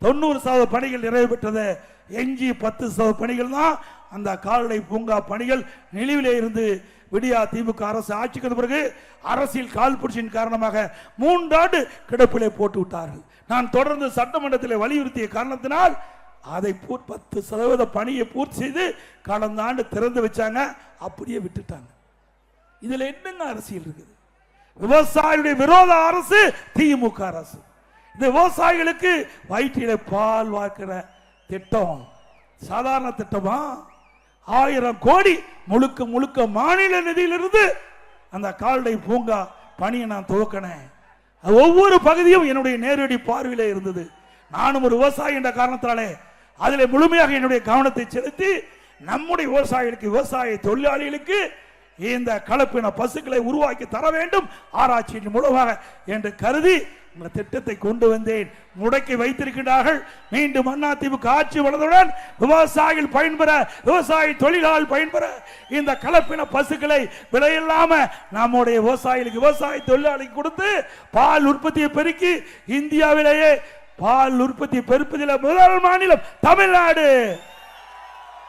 தொண்ணூறு சதவீத பணிகள் நிறைவு பெற்றது எஞ்சி பத்து சதவீத பணிகள் தான் அந்த கால்நடை பூங்கா பணிகள் நிலுவிலே இருந்து விடியா திமுக அரசு ஆட்சிக்கு வந்த பிறகு அரசியல் கால்புரட்சியின் காரணமாக மூன்றாண்டு கிடப்பிலே போட்டு விட்டார்கள். நான் தொடர்ந்து சட்டமன்றத்தில் வலியுறுத்திய காரணத்தினால் அதை பூ- பத்து சதவீத பணியை பூர்த்தி செய்து கடந்த ஆண்டு திறந்து வச்சாங்க. அப்படியே விட்டுட்டாங்க. இதில் என்னங்க அரசியல் இருக்குது? விவசாயியுடைய விரோத அரசு திமுக அரசு. இந்த விவசாயிகளுக்கு வயிற்றில பால் வாக்குற திட்டம். சாதாரண திட்டமா? ஆயிரம் கோடி முழுக்க முழுக்க மாநில நிதியிலிருந்து அந்த கால்நடை பூங்கா பணியை நான் துவக்கினேன். ஒவ்வொரு பகுதியும் என்னுடைய நேரடி பார்வையில் இருந்தது. நானும் ஒரு விவசாயி என்ற காரணத்தாலே அதில் முழுமையாக என்னுடைய கவனத்தை செலுத்தி நம்முடைய விவசாயிகளுக்கு விவசாய தொழிலாளிகளுக்கு இந்த கலப்பின பசுக்களை உருவாக்கி தர வேண்டும். ஆராய்ச்சியின் மூலமாக என்று கருதி இந்த திட்டத்தை கொண்டு வந்தேன். முடக்கி வைத்திருக்கிறார்கள் மீண்டும் அதிமுக ஆட்சி வளர்ந்தவுடன் விவசாயிகள் பயன்பெற விவசாய தொழிலாளர் பயன்பெற இந்த கலப்பின பசுக்களை விலையில்லாம நம்முடைய விவசாயிகளுக்கு விவசாய தொழிலாளிக்கு கொடுத்து பால் உற்பத்தியை பெருக்கி இந்தியாவிலேயே பால் உற்பத்தி பெருப்பதில் முதல் மாநிலம் தமிழ்நாடு.